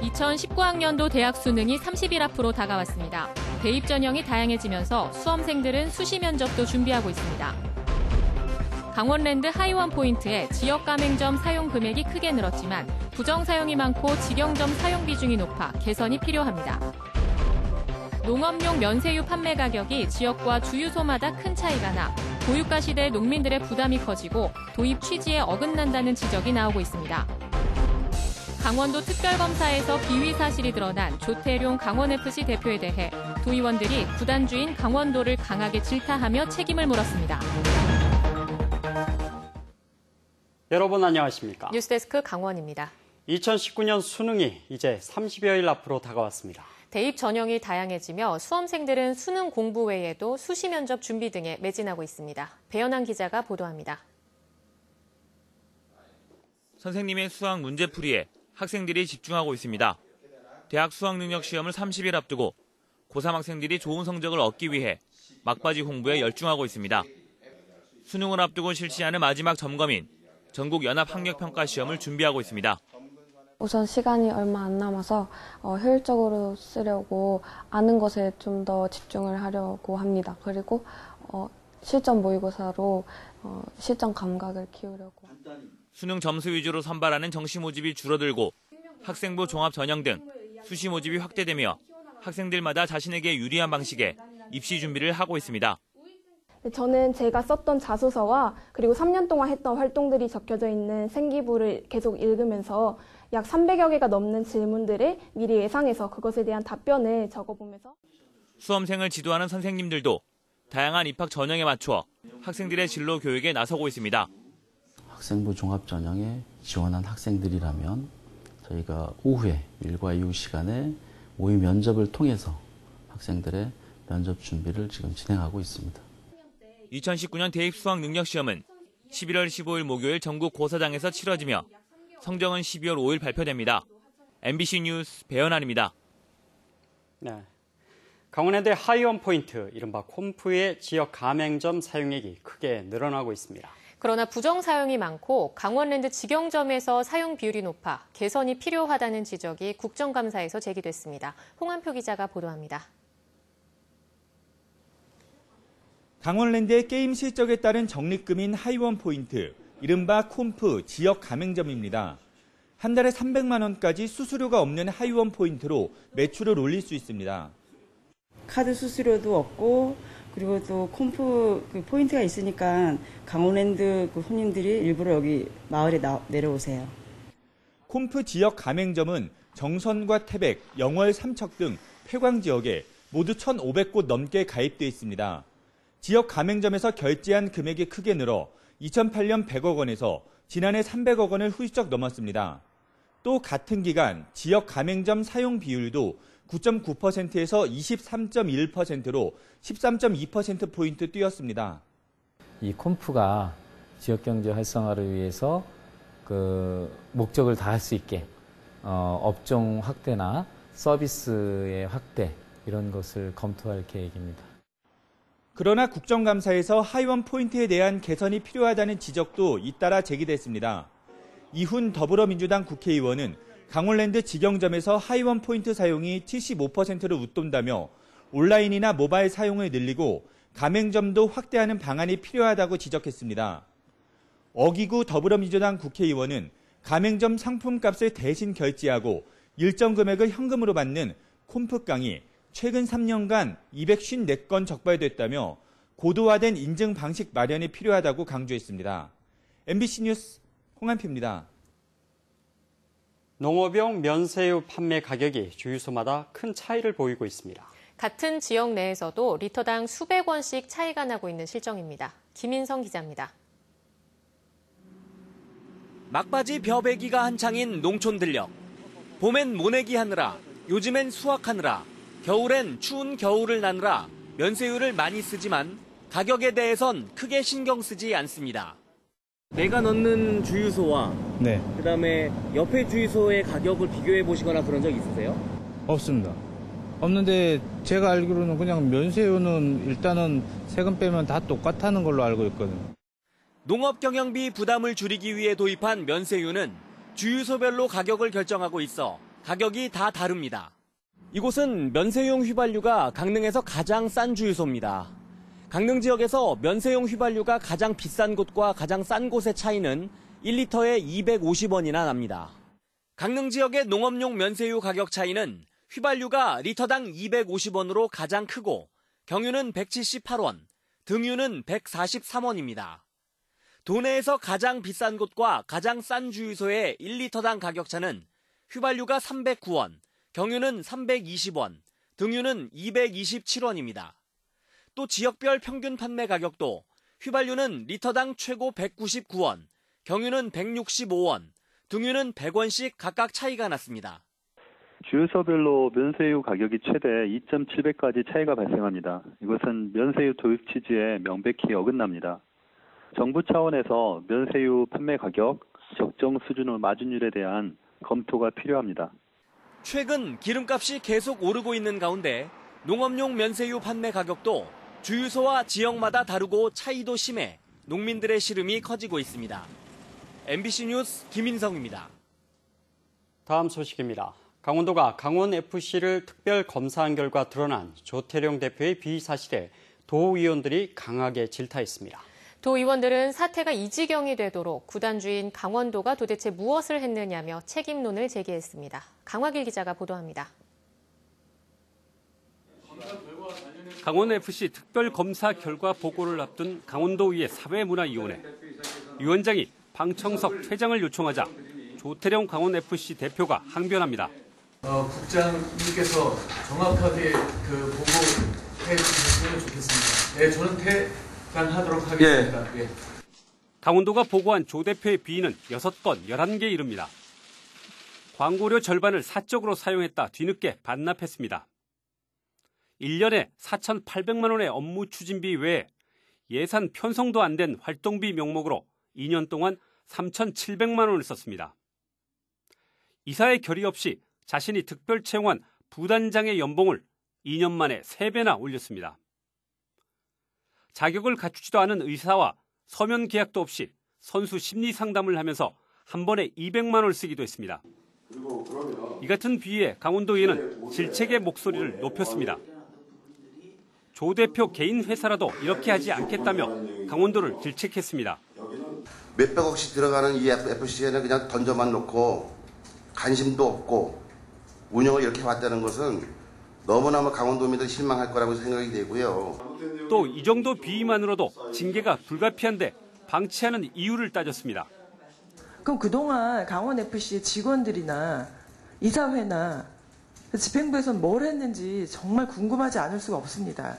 2019학년도 대학 수능이 30일 앞으로 다가왔습니다. 대입 전형이 다양해지면서 수험생들은 수시 면접도 준비하고 있습니다. 강원랜드 하이원 포인트에 지역 가맹점 사용 금액이 크게 늘었지만 부정 사용이 많고 직영점 사용 비중이 높아 개선이 필요합니다. 농업용 면세유 판매 가격이 지역과 주유소마다 큰 차이가 나 고유가 시대 농민들의 부담이 커지고 도입 취지에 어긋난다는 지적이 나오고 있습니다. 강원도 특별검사에서 비위 사실이 드러난 조태룡 강원FC 대표에 대해 도의원들이 구단주인 강원도를 강하게 질타하며 책임을 물었습니다. 여러분 안녕하십니까? 뉴스데스크 강원입니다. 2019년 수능이 이제 30여일 앞으로 다가왔습니다. 대입 전형이 다양해지며 수험생들은 수능 공부 외에도 수시 면접 준비 등에 매진하고 있습니다. 배현한 기자가 보도합니다. 선생님의 수학 문제풀이에 학생들이 집중하고 있습니다. 대학 수학능력 시험을 30일 앞두고 고3 학생들이 좋은 성적을 얻기 위해 막바지 홍보에 열중하고 있습니다. 수능을 앞두고 실시하는 마지막 점검인 전국 연합 학력 평가 시험을 준비하고 있습니다. 우선 시간이 얼마 안 남아서 어, 효율적으로 쓰려고 아는 것에 좀 더 집중을 하려고 합니다. 그리고 어, 실전 모의고사로 어, 실전 감각을 키우려고. 수능 점수 위주로 선발하는 정시 모집이 줄어들고 학생부 종합 전형 등 수시 모집이 확대되며 학생들마다 자신에게 유리한 방식의 입시 준비를 하고 있습니다. 네, 저는 제가 썼던 자소서와 그리고 3년 동안 했던 활동들이 적혀져 있는 생기부를 계속 읽으면서 약 300여 개가 넘는 질문들을 미리 예상해서 그것에 대한 답변을 적어보면서 수험생을 지도하는 선생님들도 다양한 입학 전형에 맞춰 학생들의 진로 교육에 나서고 있습니다. 학생부 종합 전형에 지원한 학생들이라면 저희가 오후에 일과 이후 시간에 모의 면접을 통해서 학생들의 면접 준비를 지금 진행하고 있습니다. 2019년 대입 수학 능력 시험은 11월 15일 목요일 전국 고사장에서 치러지며 성적은 12월 5일 발표됩니다. MBC 뉴스 배현환입니다. 네. 강원랜드 하이원 포인트, 이른바 콤프의 지역 가맹점 사용액이 크게 늘어나고 있습니다. 그러나 부정 사용이 많고 강원랜드 직영점에서 사용 비율이 높아 개선이 필요하다는 지적이 국정감사에서 제기됐습니다. 홍한표 기자가 보도합니다. 강원랜드의 게임 실적에 따른 적립금인 하이원 포인트, 이른바 콤프 지역 가맹점입니다. 한 달에 300만 원까지 수수료가 없는 하이원 포인트로 매출을 올릴 수 있습니다. 카드 수수료도 없고 그리고 또 콤프 그 포인트가 있으니까 강원랜드 그 손님들이 일부러 여기 마을에 나, 내려오세요. 콤프 지역 가맹점은 정선과 태백, 영월, 삼척 등 폐광 지역에 모두 1,500곳 넘게 가입돼 있습니다. 지역 가맹점에서 결제한 금액이 크게 늘어 2008년 100억 원에서 지난해 300억 원을 훌쩍 넘었습니다. 또 같은 기간 지역 가맹점 사용 비율도 9.9%에서 23.1%로 13.2%포인트 뛰었습니다. 이 콤프가 지역 경제 활성화를 위해서 그 목적을 다할 수 있게 어, 업종 확대나 서비스의 확대 이런 것을 검토할 계획입니다. 그러나 국정감사에서 하이원 포인트에 대한 개선이 필요하다는 지적도 잇따라 제기됐습니다. 이훈 더불어민주당 국회의원은 강원랜드 직영점에서 하이원 포인트 사용이 75%로 웃돈다며 온라인이나 모바일 사용을 늘리고 가맹점도 확대하는 방안이 필요하다고 지적했습니다. 어기구 더불어민주당 국회의원은 가맹점 상품값을 대신 결제하고 일정 금액을 현금으로 받는 콤프깡이 최근 3년간 254건 적발됐다며 고도화된 인증 방식 마련이 필요하다고 강조했습니다. MBC 뉴스 홍한표입니다. 농업용 면세유 판매 가격이 주유소마다 큰 차이를 보이고 있습니다. 같은 지역 내에서도 리터당 수백 원씩 차이가 나고 있는 실정입니다. 김인성 기자입니다. 막바지 벼베기가 한창인 농촌 들녘. 봄엔 모내기 하느라, 요즘엔 수확하느라, 겨울엔 추운 겨울을 나느라 면세유를 많이 쓰지만 가격에 대해선 크게 신경 쓰지 않습니다. 내가 넣는 주유소와 네. 그다음에 옆에 주유소의 가격을 비교해 보시거나 그런 적 있으세요? 없습니다. 없는데 제가 알기로는 그냥 면세유는 일단은 세금 빼면 다 똑같다는 걸로 알고 있거든요. 농업 경영비 부담을 줄이기 위해 도입한 면세유는 주유소별로 가격을 결정하고 있어 가격이 다 다릅니다. 이곳은 면세용 휘발유가 강릉에서 가장 싼 주유소입니다. 강릉 지역에서 면세용 휘발유가 가장 비싼 곳과 가장 싼 곳의 차이는 1리터에 250원이나 납니다. 강릉 지역의 농업용 면세유 가격 차이는 휘발유가 리터당 250원으로 가장 크고 경유는 178원, 등유는 143원입니다. 도내에서 가장 비싼 곳과 가장 싼 주유소의 1리터당 가격차는 휘발유가 309원, 경유는 320원, 등유는 227원입니다. 또 지역별 평균 판매 가격도 휘발유는 리터당 최고 199원, 경유는 165원, 등유는 100원씩 각각 차이가 났습니다. 주유소별로 면세유 가격이 최대 2.7배까지 차이가 발생합니다. 이것은 면세유 도입 취지에 명백히 어긋납니다. 정부 차원에서 면세유 판매 가격 적정 수준의 마진율에 대한 검토가 필요합니다. 최근 기름값이 계속 오르고 있는 가운데 농업용 면세유 판매 가격도 주유소와 지역마다 다르고 차이도 심해 농민들의 시름이 커지고 있습니다. MBC 뉴스 김인성입니다. 다음 소식입니다. 강원도가 강원FC를 특별 검사한 결과 드러난 조태룡 대표의 비위 사실에 도의원들이 강하게 질타했습니다. 도 의원들은 사태가 이 지경이 되도록 구단주인 강원도가 도대체 무엇을 했느냐며 책임론을 제기했습니다. 강화길 기자가 보도합니다. 강원FC 특별검사 결과 보고를 앞둔 강원도의회 사회문화위원회. 위원장이 방청석 퇴장을 요청하자 조태령 강원FC 대표가 항변합니다. 어, 국장님께서 정확하게 그 보고해 주셨으면 좋겠습니다. 네, 저는 퇴장하도록 하겠습니다. 예. 강원도가 보고한 조 대표의 비위는 6건 11개에 이릅니다. 광고료 절반을 사적으로 사용했다 뒤늦게 반납했습니다. 1년에 4,800만 원의 업무 추진비 외에 예산 편성도 안 된 활동비 명목으로 2년 동안 3,700만 원을 썼습니다. 이사의 결의 없이 자신이 특별 채용한 부단장의 연봉을 2년 만에 3배나 올렸습니다. 자격을 갖추지도 않은 의사와 서면 계약도 없이 선수 심리 상담을 하면서 한 번에 200만 원을 쓰기도 했습니다. 이 같은 비위에 강원도의회는 질책의 목소리를 높였습니다. 조 대표 개인 회사라도 이렇게 하지 않겠다며 강원도를 질책했습니다. 몇백억씩 들어가는 이 FC에는 그냥 던져만 놓고 관심도 없고 운영을 이렇게 해왔다는 것은 너무나도 강원도민들 실망할 거라고 생각이 되고요. 또 이 정도 비위만으로도 징계가 불가피한데 방치하는 이유를 따졌습니다. 그럼 그동안 강원FC 직원들이나 이사회나 집행부에서는 뭘 했는지 정말 궁금하지 않을 수가 없습니다.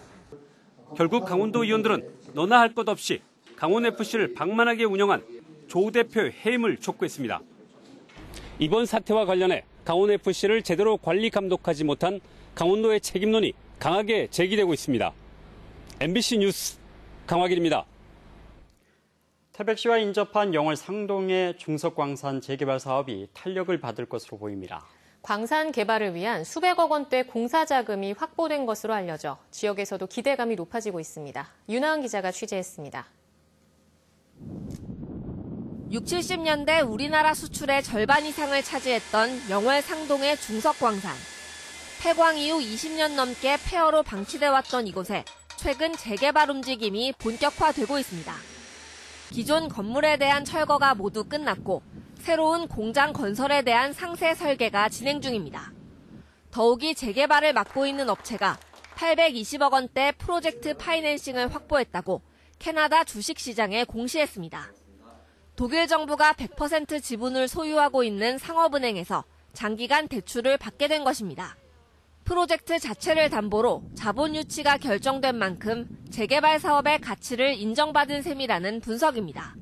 결국 강원도 의원들은 너나 할 것 없이 강원FC를 방만하게 운영한 조 대표의 해임을 촉구했습니다. 이번 사태와 관련해 강원FC를 제대로 관리 감독하지 못한 강원도의 책임론이 강하게 제기되고 있습니다. MBC 뉴스 강화길입니다. 태백시와 인접한 영월 상동의 중석광산 재개발 사업이 탄력을 받을 것으로 보입니다. 광산 개발을 위한 수백억 원대 공사 자금이 확보된 것으로 알려져 지역에서도 기대감이 높아지고 있습니다. 윤하은 기자가 취재했습니다. 6, 70년대 우리나라 수출의 절반 이상을 차지했던 영월 상동의 중석광산. 폐광 이후 20년 넘게 폐허로 방치돼 왔던 이곳에 최근 재개발 움직임이 본격화되고 있습니다. 기존 건물에 대한 철거가 모두 끝났고 새로운 공장 건설에 대한 상세 설계가 진행 중입니다. 더욱이 재개발을 맡고 있는 업체가 820억 원대 프로젝트 파이낸싱을 확보했다고 캐나다 주식시장에 공시했습니다. 독일 정부가 100% 지분을 소유하고 있는 상업은행에서 장기간 대출을 받게 된 것입니다. 프로젝트 자체를 담보로 자본 유치가 결정된 만큼 재개발 사업의 가치를 인정받은 셈이라는 분석입니다.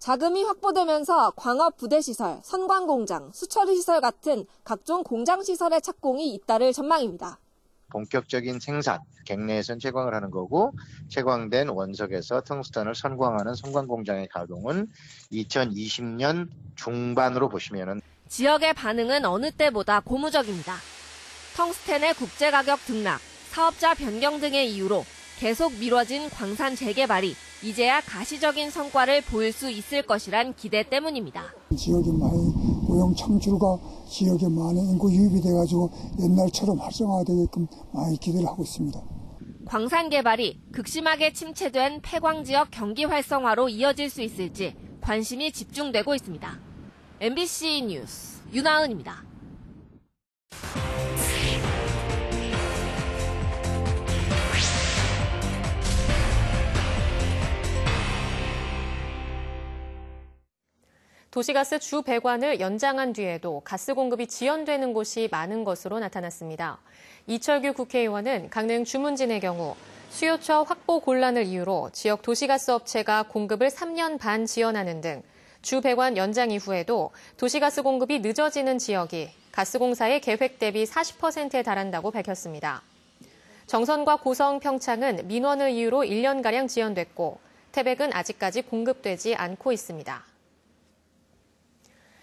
자금이 확보되면서 광업 부대시설, 선광공장, 수처리시설 같은 각종 공장시설의 착공이 잇따를 전망입니다. 본격적인 생산, 객내에선 채광을 하는 거고 채광된 원석에서 텅스턴을 선광하는 선광 공장의 가동은 2020년 중반으로 보시면은 지역의 반응은 어느 때보다 고무적입니다. 텅스텐의 국제 가격 등락, 사업자 변경 등의 이유로 계속 미뤄진 광산 재개발이 이제야 가시적인 성과를 보일 수 있을 것이란 기대 때문입니다. 지역에 많이 고용 창출과 지역에 많은 인구 유입이 돼가지고 옛날처럼 활성화되게끔 많이 기대를 하고 있습니다. 광산 개발이 극심하게 침체된 폐광 지역 경기 활성화로 이어질 수 있을지 관심이 집중되고 있습니다. MBC 뉴스 윤하은입니다. 도시가스 주 배관을 연장한 뒤에도 가스 공급이 지연되는 곳이 많은 것으로 나타났습니다. 이철규 국회의원은 강릉 주문진의 경우 수요처 확보 곤란을 이유로 지역 도시가스 업체가 공급을 3년 반 지연하는 등 주 배관 연장 이후에도 도시가스 공급이 늦어지는 지역이 가스공사의 계획 대비 40%에 달한다고 밝혔습니다. 정선과 고성, 평창은 민원을 이유로 1년가량 지연됐고 태백은 아직까지 공급되지 않고 있습니다.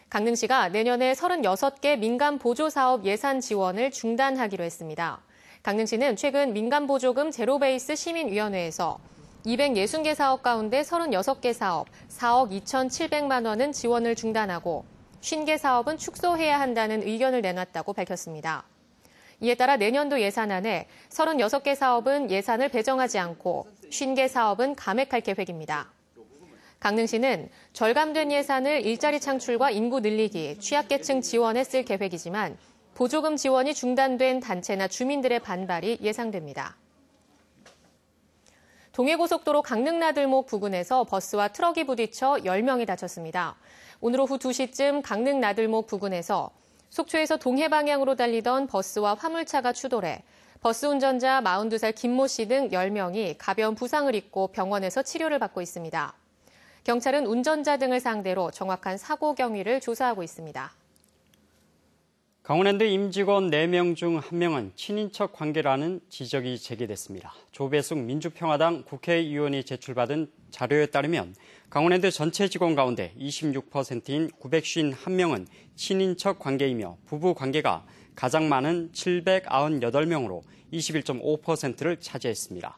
강릉시가 내년에 36개 민간 보조 사업 예산 지원을 중단하기로 했습니다. 강릉시는 최근 민간 보조금 제로베이스 시민위원회에서 260개 사업 가운데 36개 사업 4억 2,700만 원은 지원을 중단하고 50개 사업은 축소해야 한다는 의견을 내놨다고 밝혔습니다. 이에 따라 내년도 예산안에 36개 사업은 예산을 배정하지 않고 50개 사업은 감액할 계획입니다. 강릉시는 절감된 예산을 일자리 창출과 인구 늘리기, 취약계층 지원에 쓸 계획이지만 보조금 지원이 중단된 단체나 주민들의 반발이 예상됩니다. 동해고속도로 강릉나들목 부근에서 버스와 트럭이 부딪혀 10명이 다쳤습니다. 오늘 오후 2시쯤 강릉나들목 부근에서 속초에서 동해 방향으로 달리던 버스와 화물차가 추돌해 버스 운전자 42살 김모 씨 등 10명이 가벼운 부상을 입고 병원에서 치료를 받고 있습니다. 경찰은 운전자 등을 상대로 정확한 사고 경위를 조사하고 있습니다. 강원랜드 임직원 4명 중 1명은 친인척 관계라는 지적이 제기됐습니다. 조배숙 민주평화당 국회의원이 제출받은 자료에 따르면 강원랜드 전체 직원 가운데 26%인 951명은 친인척 관계이며 부부 관계가 가장 많은 798명으로 21.5%를 차지했습니다.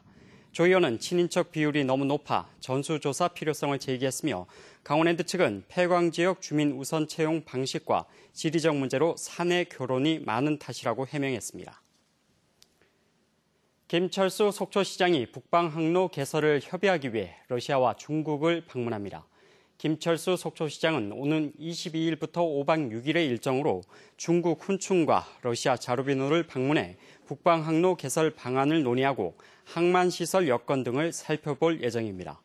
조 의원은 친인척 비율이 너무 높아 전수조사 필요성을 제기했으며 강원랜드 측은 폐광 지역 주민 우선 채용 방식과 지리적 문제로 사내 결혼이 많은 탓이라고 해명했습니다. 김철수 속초시장이 북방 항로 개설을 협의하기 위해 러시아와 중국을 방문합니다. 김철수 속초시장은 오는 22일부터 5박 6일의 일정으로 중국 훈춘과 러시아 자루비노를 방문해 북방 항로 개설 방안을 논의하고 항만 시설 여건 등을 살펴볼 예정입니다.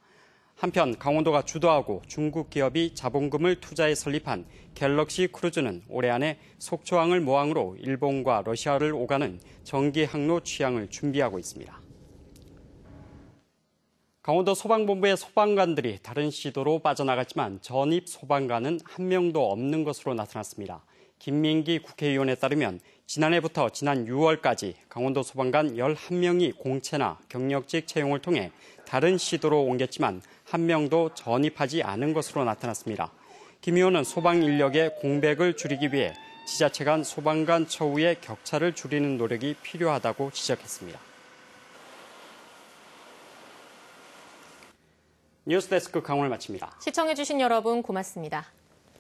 한편 강원도가 주도하고 중국 기업이 자본금을 투자해 설립한 갤럭시 크루즈는 올해 안에 속초항을 모항으로 일본과 러시아를 오가는 정기 항로 취항을 준비하고 있습니다. 강원도 소방본부의 소방관들이 다른 시도로 빠져나갔지만 전입 소방관은 한 명도 없는 것으로 나타났습니다. 김민기 국회의원에 따르면 지난해부터 지난 6월까지 강원도 소방관 11명이 공채나 경력직 채용을 통해 다른 시도로 옮겼지만 한 명도 전입하지 않은 것으로 나타났습니다. 김 의원은 소방 인력의 공백을 줄이기 위해 지자체 간 소방관 처우의 격차를 줄이는 노력이 필요하다고 지적했습니다. 뉴스데스크 강원을 마칩니다. 시청해주신 여러분 고맙습니다.